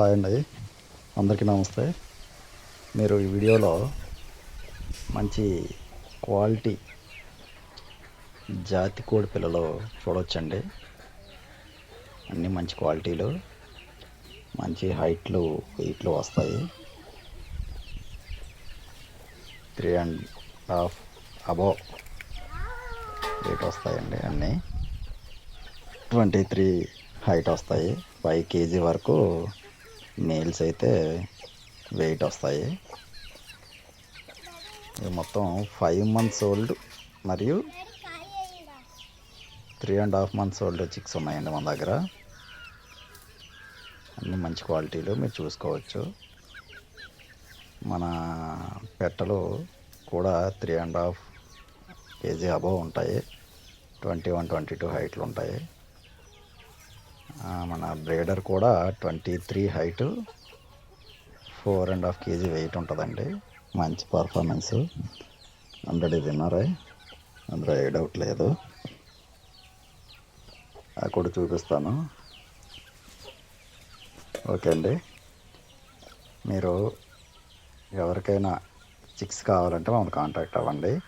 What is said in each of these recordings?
Hi అండి. అందరికీ నమస్తే. మీరు ఈ వీడియోలో మంచి క్వాలిటీ జాతి కోడి పిల్లలు చూడవచ్చండి అన్నీ మంచి క్వాలిటీలు మంచి హైట్లు వెయిట్లు వస్తాయి. Three and half above weight వస్తాయండి అన్నీ. ట్వంటీ త్రీ హైట్ వస్తాయి. ఫైవ్ కేజీ వరకు మేల్స్ అయితే వెయిట్ వస్తాయి. ఇవి మొత్తం ఫైవ్ మంత్స్ ఓల్డ్ మరియు three and half months old chicks ఉన్నాయండి మన దగ్గర. అన్ని మంచి క్వాలిటీలు మీరు చూసుకోవచ్చు. మన పెట్టలు కూడా three and half KG above ఉంటాయి. ట్వంటీ వన్ ట్వంటీ టూ హైట్లు ఉంటాయి. మన బ్రేడర్ కూడా twenty three height four and half KG weight ఉంటుందండి. మంచి పర్ఫార్మెన్స్. హండ్రెడ్ విన్నరే. అందులో ఏ డౌట్ లేదు. అది కూడా చూపిస్తాను. ఓకే అండి. మీరు ఎవరికైనా చిక్స్ కావాలంటే మమ్మల్ని కాంటాక్ట్ అవ్వండి.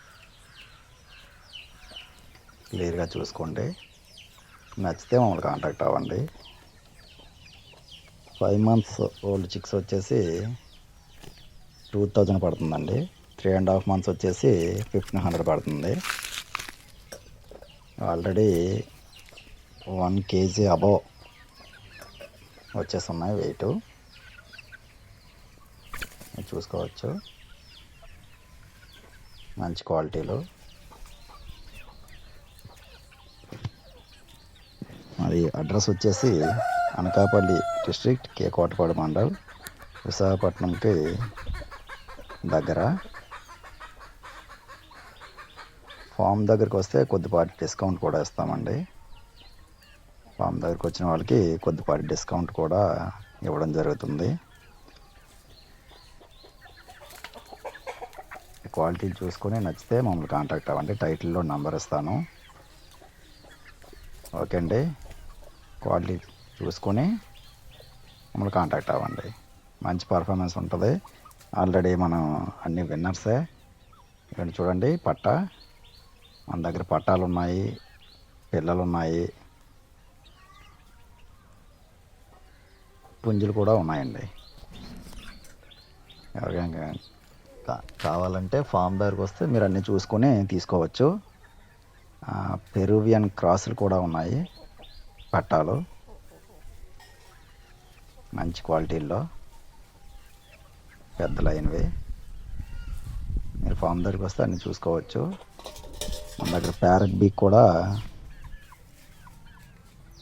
క్లియర్గా చూసుకోండి. నచ్చితే మమ్మల్ని కాంటాక్ట్ అవ్వండి. ఫైవ్ మంత్స్ ఓల్డ్ చిక్స్ వచ్చేసి టూ థౌజండ్ పడుతుందండి. త్రీ అండ్ హాఫ్ మంత్స్ వచ్చేసి ఫిఫ్టీన్ హండ్రెడ్ పడుతుంది. ఆల్రెడీ వన్ కేజీ అబవ్ వచ్చేసి ఉన్నాయి వెయిట్ చూసుకోవచ్చు. మంచి క్వాలిటీలు మరి అడ్రస్ వచ్చేసి అనకాపల్లి డిస్ట్రిక్ట్ కే కోటపాడు మండల్ విశాఖపట్నంకి దగ్గర. ఫామ్ దగ్గరికి వస్తే కొద్దిపాటి డిస్కౌంట్ కూడా ఇస్తామండి. ఫామ్ దగ్గరికి వచ్చిన వాళ్ళకి కొద్దిపాటి డిస్కౌంట్ కూడా ఇవ్వడం జరుగుతుంది. క్వాలిటీ చూసుకొని నచ్చితే మమ్మల్ని కాంటాక్ట్ అవ్వండి. టైటిల్లో నంబర్ ఇస్తాను. ఓకే అండి. క్వాలిటీ చూసుకొని మమ్మల్ని కాంటాక్ట్ అవ్వండి. మంచి పర్ఫార్మెన్స్ ఉంటుంది. ఆల్రెడీ మనం అన్ని విన్నర్సే ఇక్కడ చూడండి పట్ట. మన దగ్గర పట్టాలు ఉన్నాయి పిల్లలు ఉన్నాయి పుంజులు కూడా ఉన్నాయండి. ఎవరికైనా కావాలంటే ఫామ్ దగ్గరకు వస్తే మీరు అన్నీ చూసుకొని తీసుకోవచ్చు. పెరువియన్ క్రాసులు కూడా ఉన్నాయి. పట్టాలు. మంచి క్వాలిటీల్లో. పెద్దలైనవి. మీరు ఫామ్ దగ్గరికి వస్తే అన్నీ చూసుకోవచ్చు. మన దగ్గర ప్యారెట్ బీక్ కూడా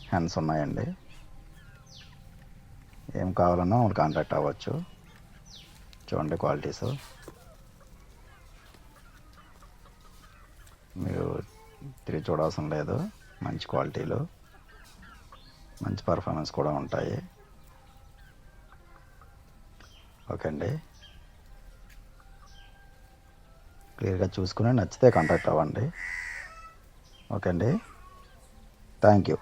హ్యాండ్స్ ఉన్నాయండి. ఏం కావాలన్నా వాళ్ళు కాంటాక్ట్ అవ్వచ్చు. చూడండి క్వాలిటీస్. మీరు తిరిగి చూడాల్సిన లేదు. మంచి క్వాలిటీలు. మంచి పర్ఫార్మెన్స్ కూడా ఉంటాయి. ఓకే అండి. క్లియర్గా చూసుకుని నచ్చితే కాంటాక్ట్ అవ్వండి. ఓకే అండి. Thank you